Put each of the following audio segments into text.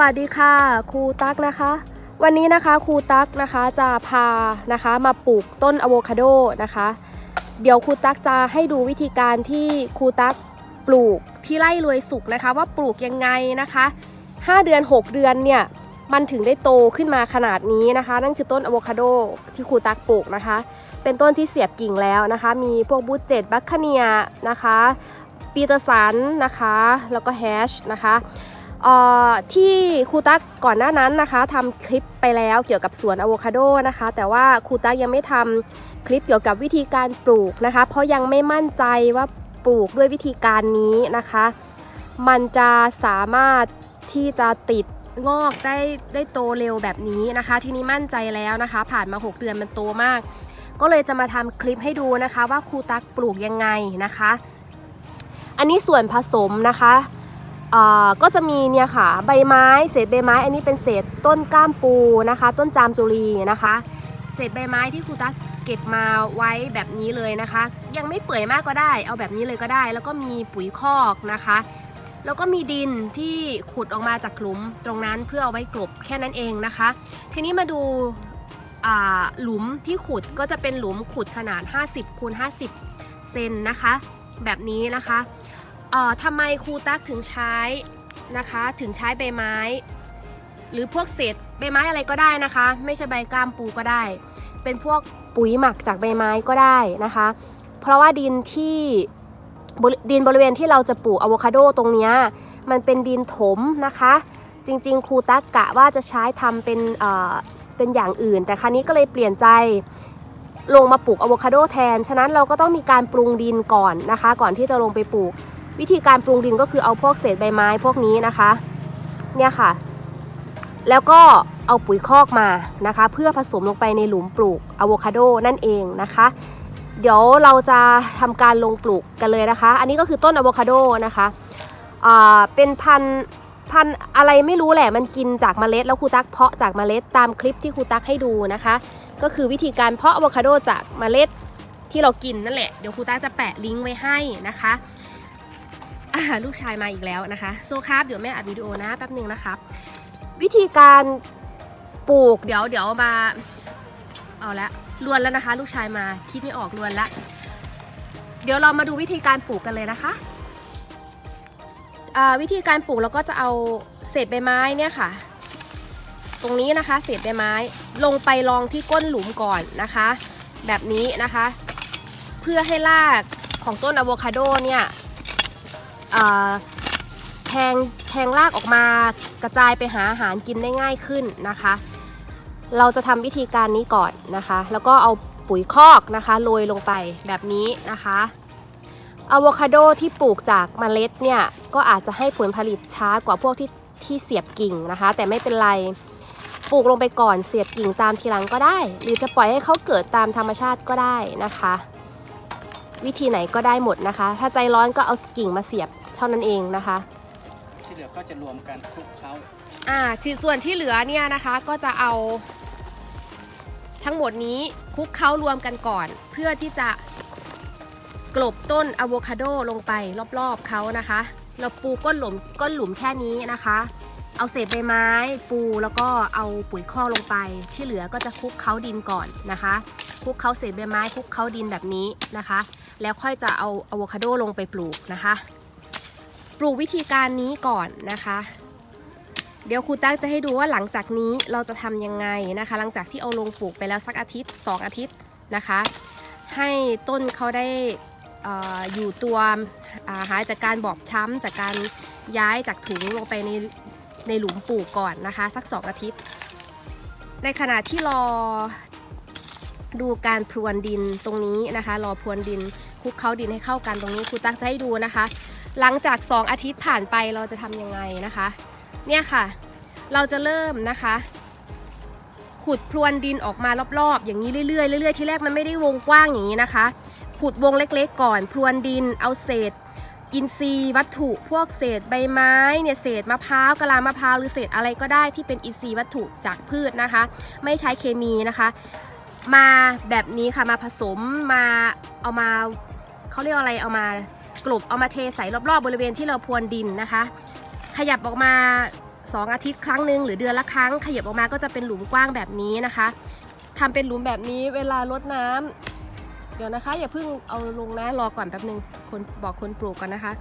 วัสดีค่ะครูตั๊กนะคะ วันนี้นะคะครูตั๊กนะคะจะพานะคะมาปลูกต้นอะโวคาโดนะคะ เดี๋ยวครูตั๊กจะให้ดูวิธีการที่ครูตั๊กปลูกที่ไร่รวยสุขนะคะ ว่าปลูกยังไงนะคะ 5 เดือน 6 เดือนเนี่ยมันถึงได้โตขึ้นมาขนาดนี้นะคะ นั่นคือต้นอะโวคาโดที่ครูตั๊กปลูกนะคะ เป็นต้นที่เสียบกิ่งแล้วนะคะ มีพวกบูเจตบัคคเนียนะคะปีเตอร์สันนะคะ แล้วก็แฮชนะคะ ที่ครูตั๊กก่อนหน้านั้นนะคะทำคลิปไปแล้วเกี่ยวกับสวนอะโวคาโดนะคะ แต่ว่าครูตั๊กยังไม่ทำคลิปเกี่ยวกับวิธีการปลูกนะคะ เพราะยังไม่มั่นใจว่าปลูกด้วยวิธีการนี้นะคะ มันจะสามารถที่จะติดงอกได้ได้โตเร็วแบบนี้นะคะ ทีนี้มั่นใจแล้วนะคะ ผ่านมา 6 เดือนมันโตมาก ก็เลยจะมาทำคลิปให้ดูนะคะ ว่าครูตักปลูกยังไงนะคะ อันนี้ส่วนผสมนะคะ ก็จะมีเนี่ยค่ะใบไม้เศษใบไม้ อันนี้เป็นเศษต้นก้ามปูนะคะ ต้นจามจุรีนะคะ เศษใบไม้ที่ครูตักเก็บมาไว้แบบนี้เลยนะคะ ยังไม่เปื่อยมากก็ได้ เอาแบบนี้เลยก็ได้ แล้วก็มีปุ๋ยคอกนะคะ แล้วก็มีดินที่ขุดออกมาจากหลุมตรงนั้นเพื่อเอาไว้กลบแค่นั้นเองนะคะ ทีนี้มาดูหลุมที่ขุดก็จะเป็นหลุมขุดขนาด 50คูณ50 เซนนะคะ แบบนี้นะคะ อ่อทำไมครูตักถึงใช้นะคะถึงใช้ใบไม้ หรือพวกเศษใบไม้อะไรก็ได้นะคะ ไม่ใช่ใบกล้ามปูก็ได้ เป็นพวกปุ๋ยหมักจากใบไม้ก็ได้นะคะ เพราะว่าดินที่ดินบริเวณที่เราจะปลูกอะโวคาโดตรงนี้มันเป็นดินถมนะคะ จริงๆ ครูตักกะว่าจะใช้ทำเป็นเอ่อเป็นอย่างอื่น แต่ครั้นี้ก็เลยเปลี่ยนใจลงมาปลูกอะโวคาโดแทน ฉะนั้นเราก็ต้องมีการปรุงดินก่อนนะคะ ก่อนที่จะลงไปปลูก วิธีการปรุงดินก็คือเอาพวกเศษใบไม้พวกนี้นะคะ เนี่ยค่ะ แล้วก็เอาปุ๋ยคอกมานะคะ เพื่อผสมลงไปในหลุมปลูกอะโวคาโดนั่นเองนะคะ เดี๋ยวเราจะทำการลงปลูกกันเลยนะคะ อันนี้ก็คือต้นอะโวคาโดนะคะอ่าเป็นพันธุ์พันธุ์อะไรไม่รู้แหละมันกินจากเมล็ด แล้วครูตักเพาะจากเมล็ดตามคลิปที่ครูตักให้ดูนะคะ ก็คือวิธีการเพาะอะโวคาโดจากเมล็ดที่เรากินนั่นแหละเดี๋ยวครูตักจะแปะลิงก์ไว้ให้นะคะ ลูกชายมาอีกแล้วนะคะ โซครับ เดี๋ยวแม่อัดวิดีโอนะแป๊บหนึ่งนะครับ วิธีการปลูกเดี๋ยวเดี๋ยวมา เอาละลวนแล้วนะคะ ลูกชายมาคิดไม่ออกลวนละเดี๋ยวเรามาดูวิธีการปลูกกันเลยนะคะวิธีการปลูกเราก็จะเอาเศษใบไม้เนี่ยค่ะ ตรงนี้นะคะ เศษใบไม้ลงไปรองที่ก้นหลุมก่อนนะคะ แบบนี้นะคะ เพื่อให้รากของต้นอะโวคาโดเนี่ย แทงแทงรากออกมากระจายไปหาอาหารกินได้ง่ายขึ้นนะคะ เราจะทำวิธีการนี้ก่อนนะคะ แล้วก็เอาปุ๋ยคอกนะคะโรยลงไปแบบนี้นะคะอะโวคาโดที่ปลูกจากเมล็ดเนี่ยก็อาจจะให้ผลผลิตช้ากว่าพวกที่ที่เสียบกิ่งนะคะ แต่ไม่เป็นไรปลูกลงไปก่อนเสียบกิ่งตามทีหลังก็ได้ หรือจะปล่อยให้เขาเกิดตามธรรมชาติก็ได้นะคะ วิธีไหนก็ได้หมดนะคะ ถ้าใจร้อนก็เอากิ่งมาเสียบเท่านั้นเองนะคะที่เหลือก็จะรวมกันคลุกเคล้าอ่าสิส่วนที่เหลือเนี่ยนะคะก็จะเอา ทั้งหมดนี้คลุกเคล้ารวมกันก่อน เพื่อที่จะกลบต้นอะโวคาโดลงไปรอบๆเขานะคะ เราปูก้นหลุมก้นหลุมแค่นี้นะคะ เอาเศษใบไม้ปูแล้วก็เอาปุ๋ยคอกลงไป ที่เหลือก็จะคลุกเคล้าดินก่อนนะคะคลุกเคล้าเศษใบไม้คลุกเคล้าดินแบบนี้นะคะ แล้วค่อยจะเอาอะโวคาโดลงไปปลูกนะคะ ปลูกวิธีการนี้ก่อนนะคะ เดี๋ยวครูตั้งจะให้ดูว่าหลังจากนี้เราจะทำยังไงนะคะ หลังจากที่เอาลงปลูกไปแล้วสักอาทิตย์ 2 อาทิตย์นะคะ ให้ต้นเขาได้อออยู่ตัวหายจากการบอบช้ำจากการย้ายจากถุงลงไปใน ในหลุมปลูกก่อนนะคะ สัก 2 อาทิตย์ ในขณะที่รอดูการพรวนดินตรงนี้นะคะ รอพรวนดินคลุกเคล้าดินให้เข้ากันตรงนี้ครูตั้งจะให้ดูนะคะ หลังจาก 2 อาทิตย์ผ่านไปเราจะทำยังไงนะคะ เนี่ยค่ะ เราจะเริ่มนะคะ ขุดพรวนดินออกมารอบๆ อย่างนี้เรื่อยๆเรื่อยๆที่แรกมันไม่ได้วงกว้างอย่างนี้นะคะ ขุดวงเล็กๆ ก่อนพรวนดินเอาเศษ อินทรีย์วัตถุพวกเศษใบไม้เนี่ยเศษมะพร้าวกะลามะพร้าวหรือเศษอะไรก็ได้ที่เป็นอินทรีย์วัตถุจากพืชนะคะ ไม่ใช้เคมีนะคะ มาแบบนี้ค่ะมาผสมมาเอามาเขาเรียกอะไรเอามากลบเอามาเทใส่รอบๆบริเวณที่เราพรวนดินนะคะ ขยับออกมา 2 อาทิตย์ครั้งหนึ่งหรือเดือนละครั้ง ขยับออกมาก็จะเป็นหลุมกว้างแบบนี้นะคะทำเป็นหลุมแบบนี้เวลารดน้ำ เดี๋ยวนะคะ อย่าเพิ่งเอาลงนะรอก่อนแป๊บนึงคนบอกคนปลูกก่อนนะคะ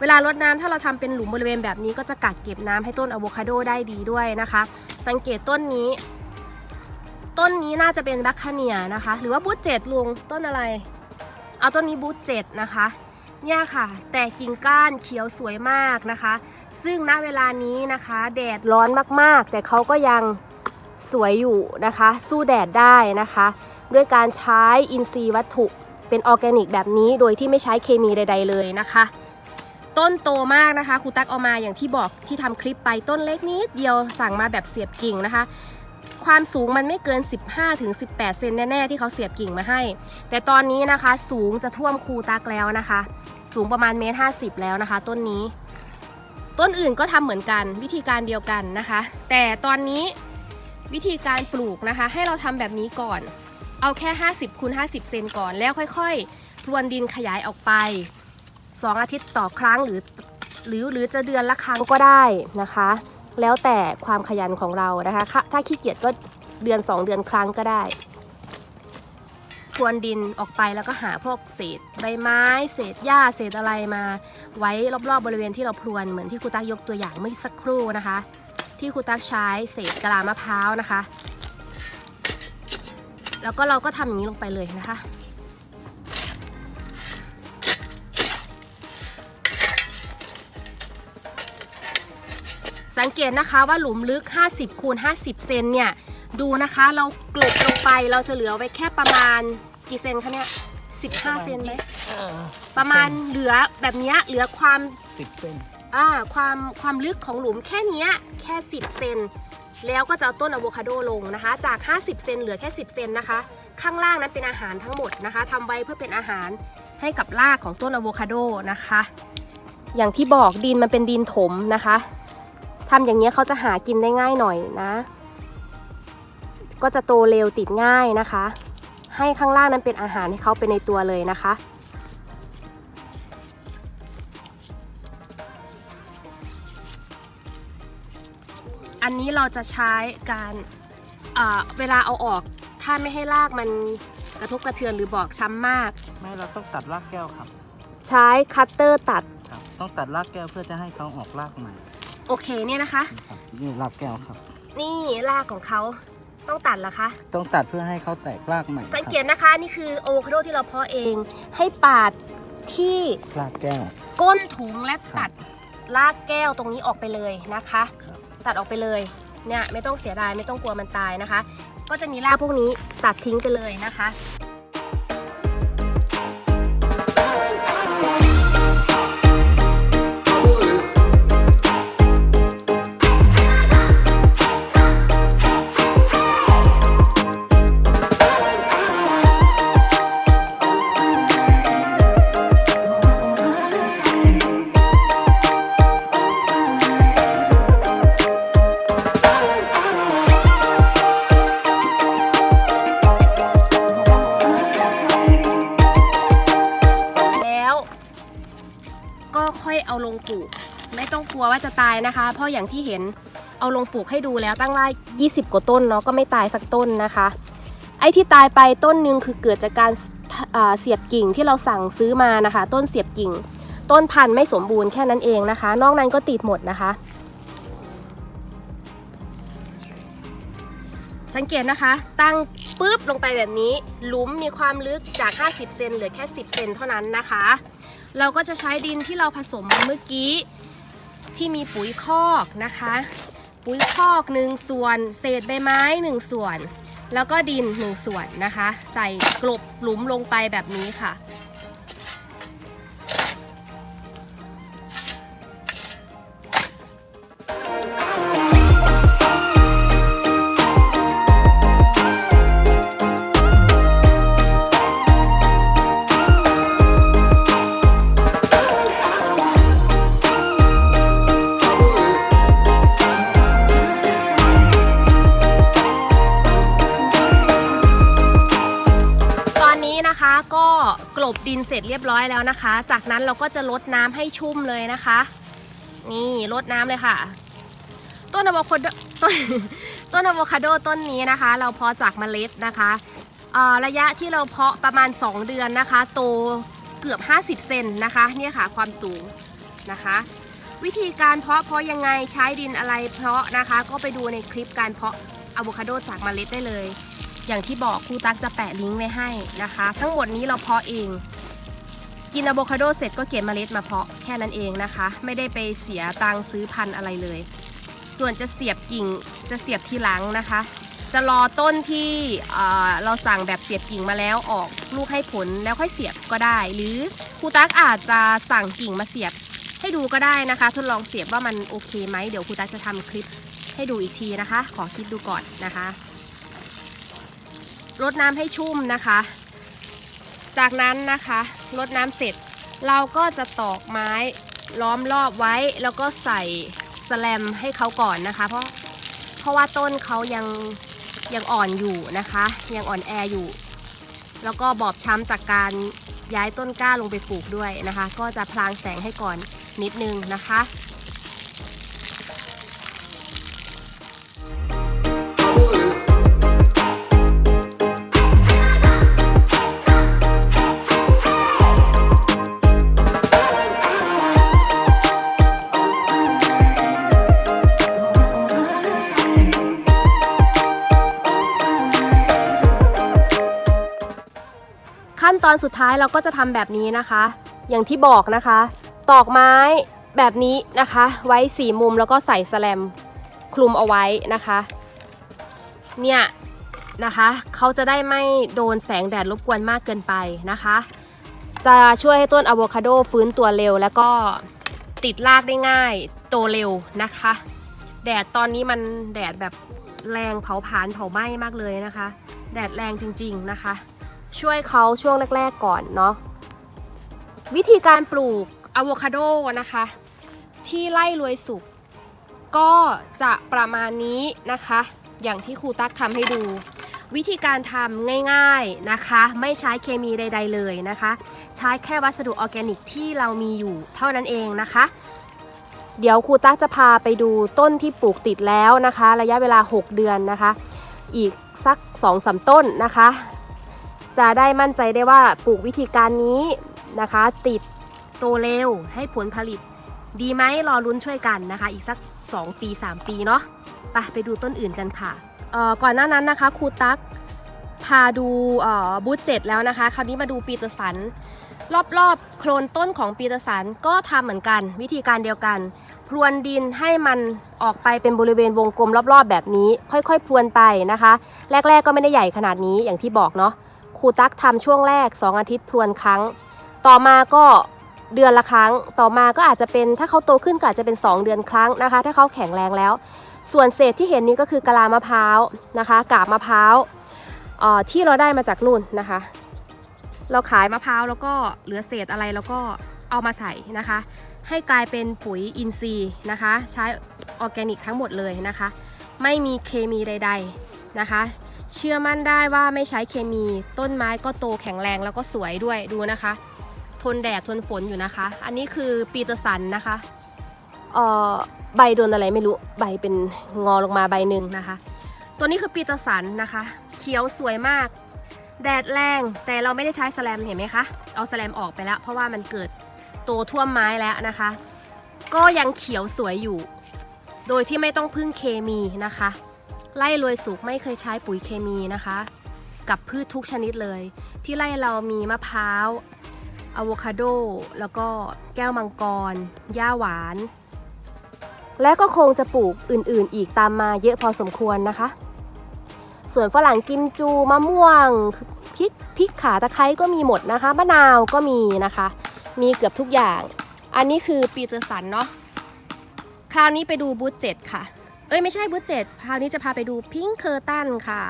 เวลารดน้ำถ้าเราทำเป็นหลุมบริเวณแบบนี้ก็จะกักเก็บน้ำให้ต้นอะโวคาโดได้ดีด้วยนะคะ สังเกตต้นนี้ ต้นนี้น่าจะเป็นแบคคาเนียนะคะ หรือว่าบูทเจ็ดลุงต้นอะไร เอาต้นนี้บูทเจ็ดนะคะเนี่ยค่ะ แต่กิ่งก้านเขียวสวยมากนะคะ ซึ่งณเวลานี้นะคะ แดดร้อนมากๆ แต่เขาก็ยัง สวยอยู่นะคะ สู้แดดได้นะคะ ด้วยการใช้อินทรีย์วัตถุเป็นออร์แกนิกแบบนี้โดยที่ไม่ใช้เคมีใด ๆ เลยนะคะ ต้นโตมากนะคะครูตักเอามาอย่างที่บอกที่ทำคลิปไปต้นเล็กนิดเดียวสั่งมาแบบเสียบกิ่งนะคะความสูงมันไม่เกิน 15-18 เซนแน่ ๆ ที่เขาเสียบกิ่งมาให้ แต่ตอนนี้นะคะสูงจะท่วมคูตักแล้วนะคะ สูงประมาณเมตรห้าสิบแล้วนะคะ ต้นนี้ ต้นอื่นก็ทำเหมือนกันวิธีการเดียวกันนะคะ แต่ตอนนี้ วิธีการปลูกนะคะ ให้เราทำแบบนี้ก่อน เอาแค่ 50คูณ50 เซนก่อนแล้วค่อยๆพรวนดินขยายออกไป 2 อาทิตย์ต่อครั้งหรือหรือหรือจะเดือนละครั้งก็ได้นะคะ แล้วแต่ความขยันของเรานะคะถ้าถ้าขี้เกียจก็เดือน 2 เดือนครั้งก็ได้พรวนดินออกไปแล้วก็หาพวกเศษใบไม้ เศษหญ้าเศษอะไรมา ไว้รอบๆบริเวณที่เราพรวนเหมือนที่ครูตักยกตัวอย่างเมื่อสักครู่นะคะ ที่ครูตักใช้เศษกะลามะพร้าวนะคะ แล้วก็เราก็ทำอย่างนี้ลงไปเลยนะคะ สังเกตนะคะว่าหลุมลึก 50คูณ50 เซนเนี่ย ดูนะคะเรากลบลงไปเราจะเหลือไว้แค่ประมาณกี่เซนคะเนี่ย15 เซนไหมประมาณเหลือแบบเนี้ยเหลือความสิบเส้นอ่าความความลึกของหลุมแค่เนี้ย แค่ 10 เซนแล้วก็จะเอาต้นอะโวคาโดลงนะคะ จาก 50 เซนเหลือแค่ 10 เซนนะคะ ข้างล่างนั้นเป็นอาหารทั้งหมดนะคะทำไว้เพื่อเป็นอาหารให้กับรากของต้นอะโวคาโดนะคะ อย่างที่บอกดินมันเป็นดินถมนะคะทำอย่างเงี้เขาจะหากินได้ง่ายหน่อยนะ ก็จะโตเร็วติดง่ายนะคะ ให้ข้างล่างนั้นเป็นอาหารให้เขาไปในตัวเลยนะคะ อันนี้เราจะใช้การอ่าเวลาเอาออกถ้าไม่ให้รากมันกระทบกระเทือนหรือบอกช้ำมาก ไม่เราต้องตัดรากแก้วครับ ใช้คัตเตอร์ตัดครับต้องตัดรากแก้วเพื่อจะให้เขาออกรากใหม่โอเคเนี่ยนะคะครับนี่รากแก้วครับ นี่รากของเขาต้องตัดเหรอคะต้องตัดเพื่อให้เขาแตกรากใหม่สังเกคตนะคะนี่คือโอโวคาโดที่เราเพาะเองให้ปาดที่รับรากแก้ว ก้นถุงและตัดรากแก้วตรงนี้ออกไปเลยนะคะครับ ตัดออกไปเลยเนี่ยไม่ต้องเสียดายไม่ต้องกลัวมันตายนะคะ ก็จะมีรากพวกนี้ตัดทิ้งไปเลยนะคะ ราะอย่างที่เห็นเอาลงปลูกให้ดูแล้วตั้งไร่ 20 กว่าต้นเนาะก็ไม่ตายสักต้นนะคะ ไอ้ที่ตายไปต้นนึงคือเกิดจากการเสียบกิ่งที่เราสั่งซื้อมานะคะ ต้นเสียบกิ่ง ต้นพันธุ์ไม่สมบูรณ์แค่นั้นเองนะคะ นอกนั้นก็ติดหมดนะคะ สังเกตนะคะ ตั้งปุ๊บลงไปแบบนี้ หลุมมีความลึกจาก 50 เซนเหลือแค่ 10 เซนเท่านั้นนะคะ เราก็จะใช้ดินที่เราผสมเมื่อกี้ ที่มีปุ๋ยคอกนะคะ ปุ๋ยคอกหนึ่งส่วน เศษใบไม้หนึ่งส่วน แล้วก็ดินหนึ่งส่วนนะคะ ใส่กลบหลุมลงไปแบบนี้ค่ะ ดินเสร็จเรียบร้อยแล้วนะคะ จากนั้นเราก็จะลดน้ำให้ชุ่มเลยนะคะ นี่ลดน้ำเลยค่ะ ต้นอะโวคาโดต้นต้นอะโวคาโดต้นนี้นะคะ เราเพาะจากเมล็ดนะคะเอ่อระยะที่เราเพาะประมาณ 2 เดือนนะคะ โตเกือบ 50 เซนนะคะเนี่ยค่ะความสูงนะคะ วิธีการเพาะเพาะยังไงใช้ดินอะไรเพาะนะคะ ก็ไปดูในคลิปการเพาะอะโวคาโดจากเมล็ดได้เลย อย่างที่บอกครูตักจะแปะลิงก์ไว้ให้นะคะ ทั้งหมดนี้เราเพาะเอง กินอะโวคาโดเสร็จก็เก็บเมล็ดมาเพาะแค่นั้นเองนะคะ ไม่ได้ไปเสียตังค์ซื้อพันธุ์อะไรเลย ส่วนจะเสียบกิ่งจะเสียบทีหลังนะคะ จะรอต้นที่เเราสั่งแบบเสียบกิ่งมาแล้วออกลูกให้ผลแล้วค่อยเสียบก็ได้ หรือครูตักอาจจะสั่งกิ่งมาเสียบให้ดูก็ได้นะคะ ทดลองเสียบว่ามันโอเคไหมเดี๋ยวครูตักจะทำคลิปให้ดูอีกทีนะคะ ขอคลิปดูก่อนนะคะ รดน้ำให้ชุ่มนะคะ จากนั้นนะคะรดน้ำเสร็จ เราก็จะตอกไม้ล้อมรอบไว้ แล้วก็ใส่สแลมให้เขาก่อนนะคะ เพราะเพราะว่าต้นเขายังยังอ่อนอยู่นะคะ ยังอ่อนแออยู่ แล้วก็บอบช้ำจากการย้ายต้นกล้าลงไปปลูกด้วยนะคะ ก็จะพลางแสงให้ก่อนนิดนึงนะคะ ขั้นตอนสุดท้ายเราก็จะทำแบบนี้นะคะ อย่างที่บอกนะคะ ตอกไม้แบบนี้นะคะ ไว้สี่มุมแล้วก็ใส่สแลมคลุมเอาไว้นะคะ เนี่ยนะคะเขาจะได้ไม่โดนแสงแดดรบกวนมากเกินไปนะคะ จะช่วยให้ต้นอะโวคาโดฟื้นตัวเร็ว แล้วก็ติดรากได้ง่าย โตเร็วนะคะ แดดตอนนี้มันแดดแบบแรงเผาผลาญเผาไหม้มากเลยนะคะ แดดแรงจริง ๆนะคะ ช่วยเขาช่วงแรก ๆ ก่อนเนาะวิธีการปลูกอะโวคาโดนะคะ ที่ไล่รวยสุกก็จะประมาณนี้นะคะ อย่างที่ครูตั๊กทำให้ดู วิธีการทำง่ายๆนะคะ ไม่ใช้เคมีใด ๆ เลยนะคะ ใช้แค่วัสดุออร์แกนิกที่เรามีอยู่เท่านั้นเองนะคะ เดี๋ยวครูตั๊กจะพาไปดูต้นที่ปลูกติดแล้วนะคะ ระยะเวลา 6 เดือนนะคะ อีกสัก2-3สามต้นนะคะ จะได้มั่นใจได้ว่าปลูกวิธีการนี้นะคะ ติดโตเร็วให้ผลผลิต ดีไหมรอลุ้นช่วยกันนะคะ อีกสัก 2 ปี 3 ปีเนาะไปไปดูต้นอื่นกันค่ะก่อนหน้านั้นนะคะครูตั๊กพาดูบูธเจ็ดแล้วนะคะ คราวนี้มาดูปีเตอร์สัน รอบๆ โคลนต้นของปีเตอร์สันก็ทำเหมือนกันวิธีการเดียวกัน พรวนดินให้มันออกไปเป็นบริเวณวงกลมรอบๆ แบบนี้ ค่อยๆ พรวนไปนะคะ แรก ๆ ก็ไม่ได้ใหญ่ขนาดนี้อย่างที่บอกเนาะ รูตักทำช่วงแรก 2 อาทิตย์พรวนครั้ง ต่อมาก็เดือนละครั้ง ต่อมาก็อาจจะเป็นถ้าเขาโตขึ้นก็อาจจะเป็น 2 เดือนครั้งนะคะ ถ้าเขาแข็งแรงแล้ว ส่วนเศษที่เห็นนี้ก็คือกะลามะพร้าวนะคะกาบมะพร้าวออที่เราได้มาจากนู่นนะคะ เราขายมะพร้าวแล้วก็เหลือเศษอะไรแล้วก็เอามาใส่นะคะ ให้กลายเป็นปุ๋ยอินทรีย์นะคะ ใช้ออร์แกนิกทั้งหมดเลยนะคะ ไม่มีเคมีใด ๆนะคะ เชื่อมั่นได้ว่าไม่ใช้เคมี ต้นไม้ก็โตแข็งแรงแล้วก็สวยด้วยดูนะคะ ทนแดดทนฝนอยู่นะคะ อันนี้คือปีเตอร์สันนะคะเอ่อใบโดนอะไรไม่รู้ใบเป็นงอลงมาใบหนึ่งนะคะ ตัวนี้คือปีเตอร์สันนะคะ เขียวสวยมาก แดดแรงแต่เราไม่ได้ใช้แสแลมเห็นไหมคะเอาแสแลมออกไปแล้ว เพราะว่ามันเกิดโตท่วมไม้แล้วนะคะ ก็ยังเขียวสวยอยู่ โดยที่ไม่ต้องพึ่งเคมีนะคะ ไล่รวยสุกไม่เคยใช้ปุ๋ยเคมีนะคะ กับพืชทุกชนิดเลย ที่ไร่เรามีมะพร้าวอะโวคาโด แล้วก็แก้วมังกรหญ้าหวาน และก็คงจะปลูกอื่นๆ อีกตามมาเยอะพอสมควรนะคะ ส่วนฝรั่งกิมจูมะม่วงพริกพริกขาตะไคร้ก็มีหมดนะคะมะนาวก็มีนะคะ มีเกือบทุกอย่าง อันนี้คือปีเตอร์สันเนาะคราวนี้ไปดูบูธเจ็ดค่ะ เอ้ยไม่ใช่บูธเจ็ดคราวนี้จะพาไปดูพิงค์เคอร์ตันค่ะ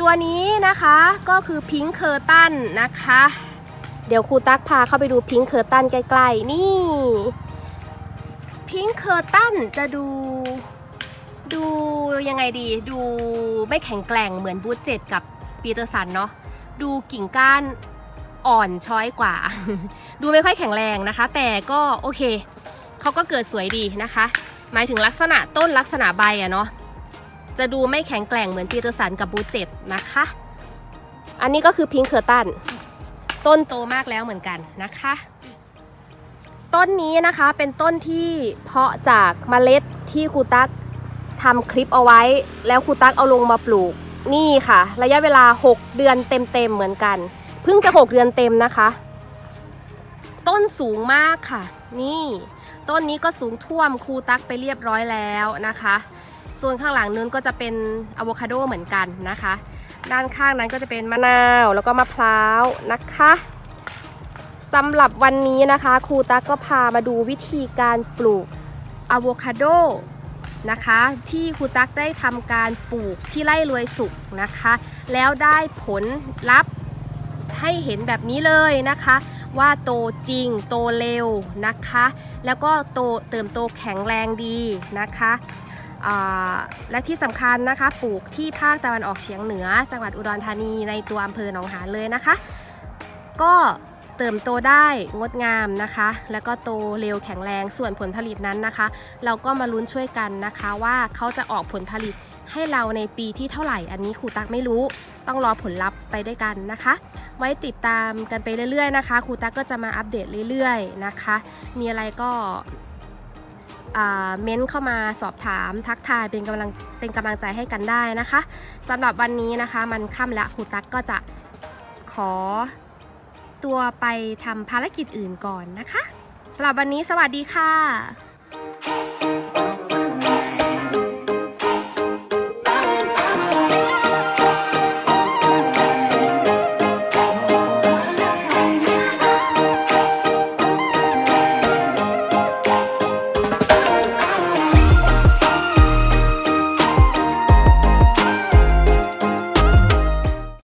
ตัวนี้นะคะก็คือพิงค์เคอร์ตันนะคะ เดี๋ยวครูตั๊กพาเข้าไปดูพิงค์เคอร์ตันใกล้ๆ นี่พิงค์เคอร์ตันจะดู ดูยังไงดี ดูไม่แข็งแกร่งเหมือนบูธเจ็ดกับปีเตอร์สันเนาะดูกิ่งก้านอ่อนช้อยกว่า ดูไม่ค่อยแข็งแรงนะคะ แต่ก็โอเคเขาก็เกิดสวยดีนะคะ หมายถึงลักษณะต้นลักษณะใบอะเนาะจะดูไม่แข็งแกร่งเหมือนปีเตอร์สันกับบูเจ็ตนะคะ อันนี้ก็คือพิงค์เคอร์ตันต้นโตมากแล้วเหมือนกันนะคะ ต้นนี้นะคะเป็นต้นที่เพาะจากเมล็ดที่ครูตั๊กทำคลิปเอาไว้ แล้วครูตั๊กเอาลงมาปลูกนี่ค่ะ ระยะเวลา 6 เดือนเต็มๆเหมือนกันเพิ่งจะ 6 เดือนเต็มนะคะ ต้นสูงมากค่ะ นี่ ต้นนี้ก็สูงท่วมครูตั๊กไปเรียบร้อยแล้วนะคะ ส่วนข้างหลังนู้นก็จะเป็นอะโวคาโดเหมือนกันนะคะ ด้านข้างนั้นก็จะเป็นมะนาวแล้วก็มะพร้าวนะคะสำหรับวันนี้นะคะครูตั๊กก็พามาดูวิธีการปลูกอะโวคาโดนะคะที่ครูตั๊กได้ทำการปลูกที่ไร่รวยสุขนะคะ แล้วได้ผลลัพธ์ให้เห็นแบบนี้เลยนะคะ ว่าโตจริง โตเร็วนะคะ แล้วก็โตเติมโตแข็งแรงดีนะคะและที่สำคัญนะคะ ปลูกที่ภาคตะวันออกเฉียงเหนือ จังหวัดอุดรธานีในตัวอำเภอหนองหานเลยนะคะ ก็เติมโตได้งดงามนะคะ แล้วก็โตเร็วแข็งแรงส่วนผลผลิตนั้นนะคะ เราก็มาลุ้นช่วยกันนะคะว่าเขาจะออกผลผลิตให้เราในปีที่เท่าไหร่อันนี้ครูตักไม่รู้ ต้องรอผลลัพธ์ไปด้วยกันนะคะ ไว้ติดตามกันไปเรื่อยๆนะคะครูตั๊กก็จะมาอัปเดตเรื่อยๆนะคะ มีอะไรก็เม้นเข้ามาสอบถามทักทายเป็นกำลังเป็นกำลังใจให้กันได้นะคะสำหรับวันนี้นะคะ มันค่ำแล้วครูตั๊กก็จะขอตัวไปทำภารกิจอื่นก่อนนะคะสำหรับวันนี้สวัสดีค่ะ